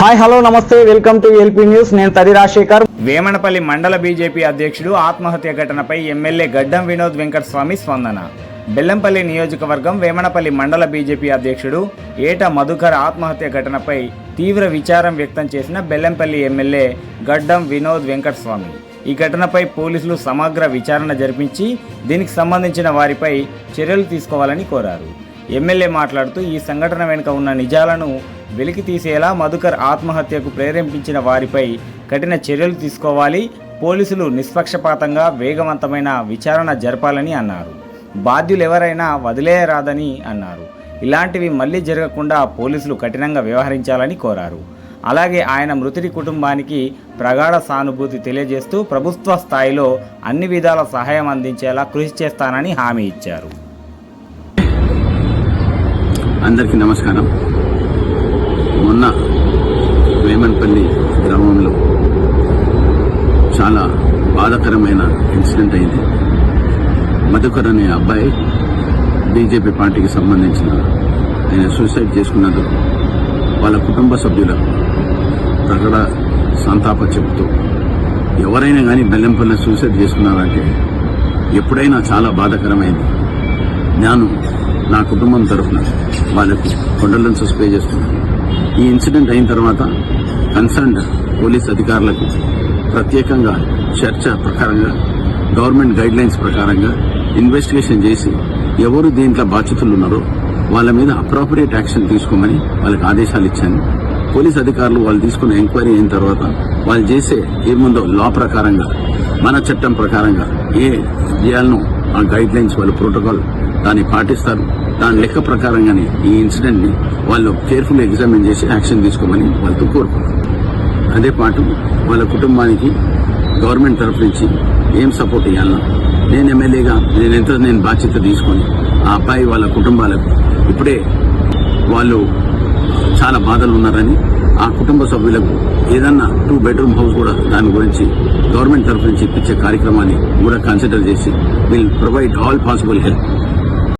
Hi hello namaste welcome to LP news. నేను తడి రాజశేఖర్. వేమనపల్లి మండల BJP అధ్యక్షుడు ఆత్మహత్య ఘటనపై ఎమ్మెల్యే గడ్డం వినోద్ వెంకటస్వామి స్పందన. బెల్లంపల్లి నియోజకవర్గం వేమనపల్లి మండల బీజేపీ అధ్యక్షుడు ఏట మధుకర్ ఆత్మహత్య ఘటనపై తీవ్ర విచారం వ్యక్తం చేసిన బెల్లంపల్లి ఎమ్మెల్యే గడ్డం వినోద్ వెంకటస్వామి. ఈ ఘటనపై పోలీసులు సమగ్ర విచారణ జరిపించి దీనికి సంబంధించిన వారిపై చర్యలు తీసుకోవాలని కోరారు. ఎమ్మెల్యే మాట్లాడుతూ ఈ సంఘటన వెనుక ఉన్న నిజాలను వెలికి తీసేలా మధుకర్ ఆత్మహత్యకు ప్రేరేపించిన వారిపై కఠిన చర్యలు తీసుకోవాలి పోలీసులు నిష్పక్షపాతంగా వేగవంతమైన విచారణ జరపాలని అన్నారు. బాధ్యులు ఎవరైనా వదిలేయరాదని అన్నారు. ఇలాంటివి మళ్ళీ జరగకుండా పోలీసులు కఠినంగా వ్యవహరించాలని కోరారు. అలాగే ఆయన మృతుడి కుటుంబానికి ప్రగాఢ సానుభూతి తెలియజేస్తూ ప్రభుత్వ స్థాయిలో అన్ని విధాల సహాయం అందించేలా కృషి చేస్తానని హామీ ఇచ్చారు. అందరికీ నమస్కారం. మొన్న వేమన్పల్లి గ్రామంలో చాలా బాధాకరమైన ఇన్సిడెంట్ అయింది. మధుకర్ అనే అబ్బాయి బీజేపీ పార్టీకి సంబంధించిన ఆయన సూసైడ్ చేసుకున్నందుకు వాళ్ళ కుటుంబ సభ్యుల ప్రకట సంతాప చెబుతూ ఎవరైనా కానీ బెల్లంపల్లి సూసైడ్ చేసుకున్నారంటే ఎప్పుడైనా చాలా బాధాకరమైంది. నేను నా కుటుంబం తరఫున వాళ్ళకు కొండలను స్ప్రే చేస్తున్నాను ఈ ఇన్సిడెంట్ అయిన తర్వాత కన్సర్న్డ్ పోలీస్ అధికారులకు ప్రత్యేకంగా చర్చ ప్రకారంగా గవర్నమెంట్ గైడ్ లైన్స్ ప్రకారంగా ఇన్వెస్టిగేషన్ చేసి ఎవరు దీంట్లో బాధ్యతలు ఉన్నారో వాళ్ళ మీద అప్రాపరియేట్ యాక్షన్ తీసుకోమని వాళ్ళకి ఆదేశాలు ఇచ్చాను. పోలీస్ అధికారులు వాళ్ళు తీసుకున్న ఎంక్వైరీ అయిన తర్వాత వాళ్ళు చేసే ఏముందో లా ప్రకారంగా మన చట్టం ప్రకారంగా ఏ చేయాలనో ఆ గైడ్ లైన్స్ వాళ్ళు ప్రోటోకాల్ దాన్ని పాటిస్తారు. దాని లెక్క ప్రకారంగానే ఈ ఇన్సిడెంట్ని వాళ్ళు కేర్ఫుల్ ఎగ్జామిన్ చేసి యాక్షన్ తీసుకోమని వాళ్ళతో కోరుకున్నారు అదే పాటు వాళ్ళ కుటుంబానికి గవర్నమెంట్ తరఫు నుంచి ఏం సపోర్ట్ ఇవ్వాలన్నా నేను ఎమ్మెల్యేగా నేను ఎంత నేను బాధ్యత తీసుకొని ఆ అబ్బాయి వాళ్ళ కుటుంబాలకు ఇప్పుడే వాళ్ళు చాలా బాధలు ఉన్నారని ఆ కుటుంబ సభ్యులకు ఏదన్నా టూ బెడ్రూమ్ హౌస్ కూడా దాని గురించి గవర్నమెంట్ తరఫు నుంచి ఇప్పించే కార్యక్రమాన్ని కూడా కన్సిడర్ చేసి will provide all possible help